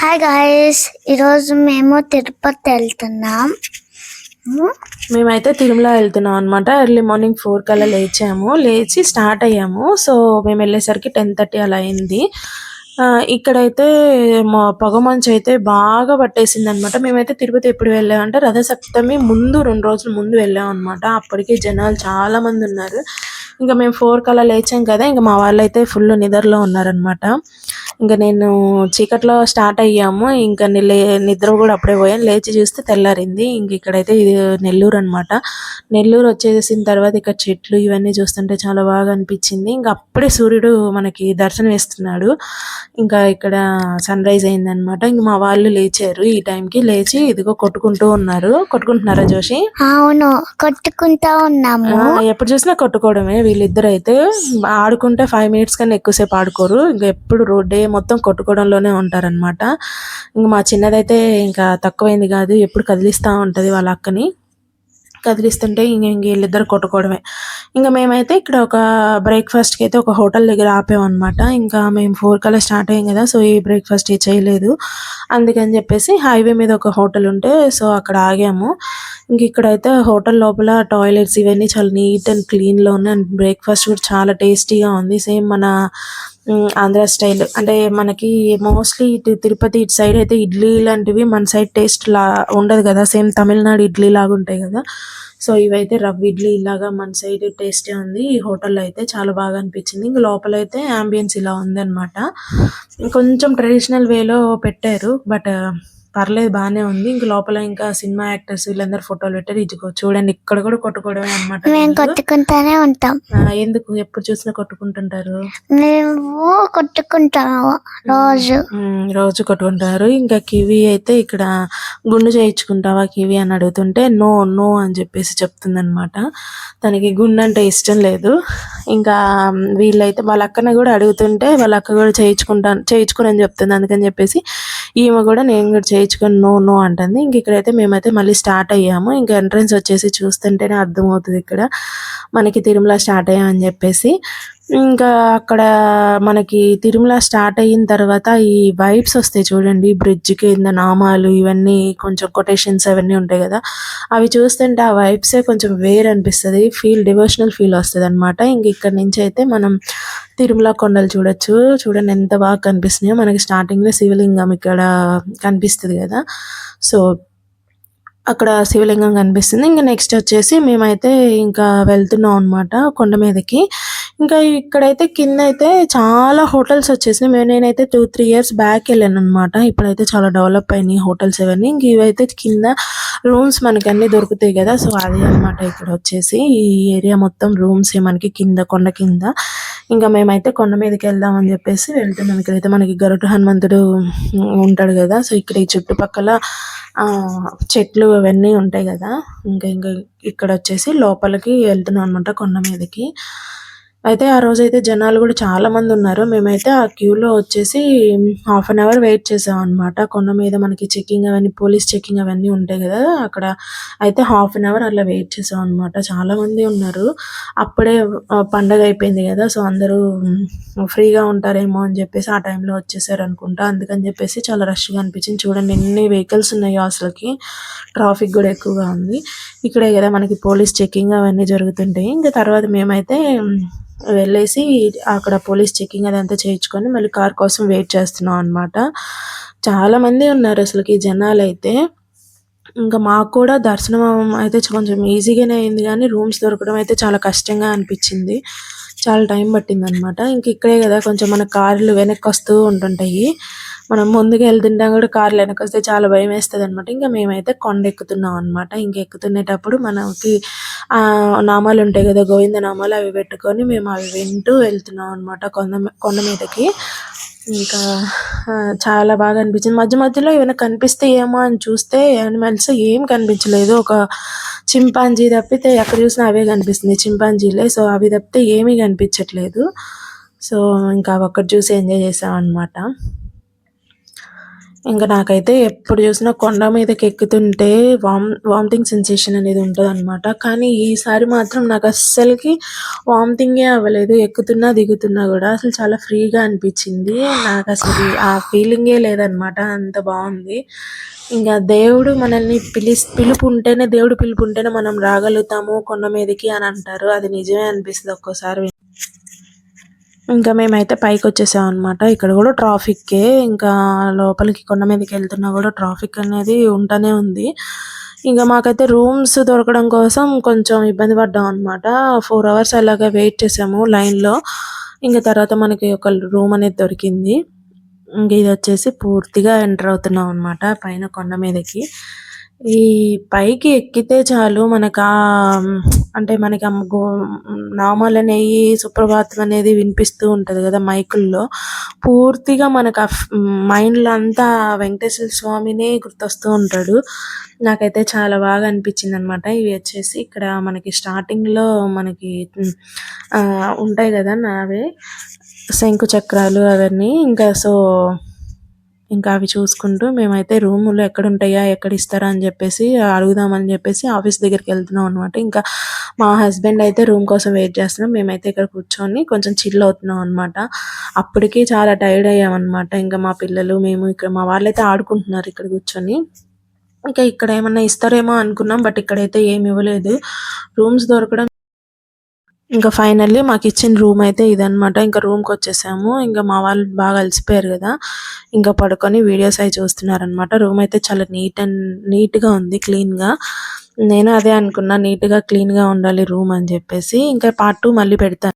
Hi guys ఈరోజు మేము తిరుపతి వెళ్తున్నాం. మేమైతే తిరుమల వెళ్తున్నాం అనమాట ఎర్లీ మార్నింగ్ ఫోర్ కల్లా లేచాము. లేచి స్టార్ట్ అయ్యాము. సో మేము వెళ్ళేసరికి టెన్ థర్టీ అలా అయింది. ఇక్కడైతే మా పొగమంచు అయితే బాగా పట్టేసింది అనమాట మేమైతే తిరుపతి ఎప్పుడు వెళ్ళామంటే రథసప్తమి ముందు రెండు రోజుల ముందు వెళ్ళాం అనమాట అప్పటికి జనాలు చాలా మంది ఉన్నారు. ఇంకా మేము ఫోర్ కల్లా లేచాం కదా. ఇంకా మా వాళ్ళు అయితే ఫుల్ నిద్రలో ఉన్నారనమాట ఇంకా నేను చీకట్లో స్టార్ట్ అయ్యాము. ఇంకా లే- నిద్ర కూడా అప్పుడే పోయాను. లేచి చూస్తే తెల్లారింది. ఇంక ఇక్కడైతే ఇది నెల్లూరు అనమాట నెల్లూరు వచ్చేసిన తర్వాత ఇక్కడ చెట్లు ఇవన్నీ చూస్తుంటే చాలా బాగా అనిపించింది. ఇంకా అప్పుడే సూర్యుడు మనకి దర్శనం ఇస్తున్నాడు ఇంకా ఇక్కడ సన్ రైజ్ అయింది అనమాట ఇంక మా వాళ్ళు లేచారు ఈ టైంకి. లేచి ఇదిగో కొట్టుకుంటూ ఉన్నారు. కొట్టుకుంటున్నారా జోషి? అవును. కొట్టుకుంటా ఉన్నాము. ఎప్పుడు చూసినా కొట్టుకోవడమే వీళ్ళిద్దరు అయితే ఆడుకుంటే ఫైవ్ మినిట్స్ కన్నా ఎక్కువసేపు ఆడుకోరు. ఇంకా ఎప్పుడు రోడ్ డే మొత్తం కొట్టుకోవడంలోనే ఉంటారన్నమాట. ఇంకా మా చిన్నదైతే ఇంకా తక్కువైంది కాదు ఎప్పుడు కదిలిస్తూ ఉంటుంది వాళ్ళ అక్కని. కదిలిస్తుంటే ఇంక ఇంక వీళ్ళిద్దరు కొట్టుకోవడమే. ఇంకా మేమైతే ఇక్కడ ఒక బ్రేక్ఫాస్ట్కి అయితే ఒక హోటల్ దగ్గర ఆపామన్నమాట. ఇంకా మేము ఫోర్ కల్లా స్టార్ట్ అయ్యాం కదా సో ఈ బ్రేక్ఫాస్ట్ చేయలేదు. అందుకని చెప్పేసి హైవే మీద ఒక హోటల్ ఉంటే సో అక్కడ ఆగాము. ఇంక ఇక్కడైతే హోటల్ లోపల టాయిలెట్స్ ఇవన్నీ చాలా నీట్ అండ్ క్లీన్లో ఉన్నాయి అండ్ బ్రేక్ఫాస్ట్ కూడా చాలా టేస్టీగా ఉంది. సేమ్ మన ఆంధ్ర స్టైల్. అంటే మనకి మోస్ట్లీ ఇటు తిరుపతి ఇటు సైడ్ అయితే ఇడ్లీ లాంటివి మన సైడ్ టేస్ట్ లా ఉండదు కదా. సేమ్ తమిళనాడు ఇడ్లీ లాగా ఉంటాయి కదా. సో ఇవైతే రవ్ ఇడ్లీ ఇలాగా మన సైడ్ టేస్టే ఉంది. ఈ హోటల్లో అయితే చాలా బాగా అనిపించింది. ఇంక లోపల అయితే అంబియన్స్ ఇలా ఉంది అనమాట కొంచెం ట్రెడిషనల్ వేలో పెట్టారు. బట్ పర్లేదు బాగానే ఉంది. ఇంక లోపల ఇంకా సినిమా యాక్టర్స్ వీళ్ళందరూ ఫోటోలు పెట్టారు. ఇదిగో చూడండి ఇక్కడ కూడా కొట్టుకోవడమే అనమాట మేము కొట్టుకుంటానే ఉంటాం. ఎందుకు? ఎప్పుడు చూసినా కొట్టుకుంటుంటారు. మేము కొట్టుకుంటాము రోజు. రోజు కొట్టుకుంటారు. ఇంకా కివి అయితే ఇక్కడ గుండు చేయించుకుంటావా కివి అని అడుగుతుంటే నో నో అని చెప్పేసి చెప్తుందన్నమాట. తనకి గుండు అంటే ఇష్టం లేదు. ఇంకా వీళ్ళైతే వాళ్ళ అక్కన కూడా అడుగుతుంటే వాళ్ళ అక్క కూడా చేయించుకుంటాను చేయించుకుని అని చెప్తుంది. అందుకని చెప్పేసి ఈమె కూడా నేను కూడా చేయించుకొని నో నో అంటుంది. ఇంక ఇక్కడైతే మేమైతే మళ్ళీ స్టార్ట్ అయ్యాము. ఇంకా ఎంట్రన్స్ వచ్చేసి చూస్తుంటేనే అర్థమవుతుంది ఇక్కడ. మనకి తిరుమల స్టార్ట్ అయ్యామని చెప్పేసి. ఇంకా అక్కడ మనకి తిరుమల స్టార్ట్ అయిన తర్వాత ఈ వైబ్స్ వస్తాయి చూడండి. బ్రిడ్జ్ కింద నామాలు ఇవన్నీ కొంచెం కొటేషన్స్ అవన్నీ ఉంటాయి కదా. అవి చూస్తుంటే ఆ వైబ్సే కొంచెం వేరు అనిపిస్తుంది ఫీల్ డివోషనల్ ఫీల్ వస్తుంది అనమాట ఇంక ఇక్కడ నుంచి అయితే మనం తిరుమల కొండలు చూడొచ్చు. చూడండి ఎంత బాగా కనిపిస్తున్నాయో. మనకి స్టార్టింగ్లో శివలింగం ఇక్కడ కనిపిస్తుంది కదా. సో అక్కడ శివలింగం కనిపిస్తుంది. ఇంకా నెక్స్ట్ వచ్చేసి మేమైతే ఇంకా వెళ్తున్నాం అనమాట కొండ మీదకి. ఇంకా ఇక్కడైతే కింద అయితే చాలా హోటల్స్ వచ్చేసినాయి. మేము నేనైతే టూ త్రీ ఇయర్స్ బ్యాక్ వెళ్ళాను అనమాట ఇప్పుడైతే చాలా డెవలప్ అయినాయి హోటల్స్ ఇవన్నీ ఇంక ఇవైతే కింద రూమ్స్ మనకి అన్ని దొరుకుతాయి కదా. సో అది అనమాట ఇక్కడ వచ్చేసి ఈ ఏరియా మొత్తం రూమ్స్ మనకి కింద కొండ కింద. ఇంకా మేమైతే కొండ మీదకి వెళ్దాం అని చెప్పేసి వెళ్తున్నాం ఇక్కడైతే మనకి గరుడ హనుమంతుడు ఉంటాడు కదా. సో ఇక్కడ ఈ చుట్టుపక్కల ఆ, చెట్లు అవన్నీ ఉంటాయి కదా. ఇంకా ఇంకా ఇక్కడ వచ్చేసి లోపలికి వెళ్తున్నాం అనమాట కొండ మీదకి. అయితే ఆ రోజు అయితే జనాలు కూడా చాలా మంది ఉన్నారు. మేమైతే ఆ క్యూలో వచ్చేసి హాఫ్ అన్ అవర్ వెయిట్ చేసాం అనమాట కొండ మీద మనకి చెకింగ్ అవన్నీ పోలీస్ చెకింగ్ అవన్నీ ఉంటాయి కదా అక్కడ అయితే హాఫ్ అన్ అవర్ అలా వెయిట్ చేసాం అనమాట చాలా మంది ఉన్నారు. అప్పుడే పండగ అయిపోయింది కదా సో అందరూ ఫ్రీగా ఉంటారేమో అని చెప్పేసి ఆ టైంలో వచ్చేసారు అనుకుంటా. అందుకని చెప్పేసి చాలా రష్గా అనిపించింది. చూడండి ఎన్ని వెహికల్స్ ఉన్నాయో అసలుకి. ట్రాఫిక్ కూడా ఎక్కువగా ఉంది. ఇక్కడే కదా మనకి పోలీస్ చెకింగ్ అవన్నీ జరుగుతుంటాయి. ఇంకా తర్వాత మేమైతే వెళ్ళేసి అక్కడ పోలీస్ చెకింగ్ అదంతా చేయించుకొని మళ్ళీ కార్ కోసం వెయిట్ చేస్తున్నాం అనమాట చాలా మంది ఉన్నారు అసలుకి జనాలు అయితే ఇంకా మాకు కూడా దర్శనం అయితే కొంచెం ఈజీగానే అయింది కానీ రూమ్స్ దొరకడం అయితే చాలా కష్టంగా అనిపించింది. చాలా టైం పట్టింది అనమాట ఇంక ఇక్కడే కదా కొంచెం మన కార్లు వెనక్కి వస్తూ ఉంటుంటాయి. మనం ముందుకు వెళ్తుంటాం కూడా కార్లు వెనక్కి వస్తే చాలా భయం వేస్తుంది అనమాట ఇంకా మేమైతే కొండ ఎక్కుతున్నాం అనమాట ఇంక ఎక్కుతునేటప్పుడు మనకి నామాలు ఉంటాయి కదా గోవింద నామాలు అవి పెట్టుకొని మేము అవి వింటూ వెళ్తున్నాం అనమాట కొండ కొండ మీదకి. ఇంకా చాలా బాగా అనిపించింది. మధ్య మధ్యలో ఏమైనా కనిపిస్తే ఏమో అని చూస్తే యానిమల్స్ ఏం కనిపించలేదు. ఒక చింపాంజీ తప్పితే ఎక్కడ చూసినా అవే కనిపిస్తుంది. చింపాంజీలే సో అవి తప్పితే ఏమీ కనిపించట్లేదు. సో ఇంకా ఒక్కటి చూసి ఎంజాయ్ చేసాం అనమాట ఇంకా నాకైతే ఎప్పుడు చూసినా కొండ మీదకి ఎక్కుతుంటే వామ్ వామిటింగ్ సెన్సేషన్ అనేది ఉంటుంది అనమాట కానీ ఈసారి మాత్రం నాకు అస్సలకి వామిటింగే అవ్వలేదు. ఎక్కుతున్నా దిగుతున్నా కూడా అసలు చాలా ఫ్రీగా అనిపించింది. నాకు అసలు ఆ ఫీలింగే లేదనమాట అంత బాగుంది. ఇంకా దేవుడు మనల్ని పిలిస్ పిలుపు ఉంటేనే దేవుడు పిలుపు ఉంటేనే మనం రాగలుగుతాము కొండ మీదకి అని అంటారు. అది నిజమే అనిపిస్తుంది ఒక్కోసారి ఇంకా మేమైతే పైకి వచ్చేసాం అనమాట ఇక్కడ కూడా ట్రాఫిక్కే. ఇంకా లోపలికి కొండ మీదకి వెళ్తున్నా కూడా ట్రాఫిక్ అనేది ఉంటూనే ఉంది. ఇంకా మాకైతే రూమ్స్ దొరకడం కోసం కొంచెం ఇబ్బంది పడ్డాం అనమాట ఫోర్ అవర్స్ అలాగా వెయిట్ చేసాము లైన్లో. ఇంకా తర్వాత మనకి ఒక రూమ్ అనేది దొరికింది. ఇది వచ్చేసి పూర్తిగా ఎంటర్ అవుతున్నాం అనమాట పైన కొండ మీదకి. ఈ పైకి ఎక్కితే చాలు మనకు ఆ అంటే మనకి ఆ నామాలు అనేవి సుప్రభాతం అనేది వినిపిస్తూ ఉంటుంది కదా మైకుల్లో. పూర్తిగా మనకు ఆ మైండ్లో అంతా వెంకటేశ్వర స్వామినే గుర్తొస్తూ ఉంటాడు. నాకైతే చాలా బాగా అనిపించింది అనమాట ఇవి వచ్చేసి ఇక్కడ మనకి స్టార్టింగ్లో మనకి ఉంటాయి కదా నావే. శంకు చక్రాలు అవన్నీ ఇంకా సో ఇంకా అవి చూసుకుంటూ మేమైతే రూములు ఎక్కడ ఉంటాయా ఎక్కడ ఇస్తారా అని చెప్పేసి అడుగుదామని చెప్పేసి ఆఫీస్ దగ్గరికి వెళ్తున్నాం అనమాట ఇంకా మా హస్బెండ్ అయితే రూమ్ కోసం వెయిట్ చేస్తున్నాం మేమైతే ఇక్కడ కూర్చొని కొంచెం చిల్ అవుతున్నాం అనమాట అప్పటికి చాలా టైర్డ్ అయ్యామన్నమాట ఇంకా మా పిల్లలు మేము ఇక్కడ మా వాళ్ళైతే ఆడుకుంటున్నారు ఇక్కడ కూర్చొని. ఇంకా ఇక్కడ ఏమన్నా ఇస్తారేమో అనుకున్నాం బట్ ఇక్కడైతే ఏమి ఇవ్వలేదు. రూమ్స్ దొరకడం ఇంకా ఫైనల్లీ మాకు ఇచ్చిన రూమ్ అయితే ఇదనమాట ఇంకా రూమ్కి వచ్చేసాము. ఇంకా మా వాళ్ళు బాగా అలసిపోయారు కదా. ఇంకా పడుకొని వీడియోస్ అవి చూస్తున్నారనమాట రూమ్ అయితే చాలా నీట్ అండ్ నీట్గా ఉంది క్లీన్గా. నేను అదే అనుకున్నా నీట్గా క్లీన్గా ఉండాలి రూమ్ అని చెప్పేసి. ఇంకా పార్ట్ టూ మళ్ళీ పెడతాను.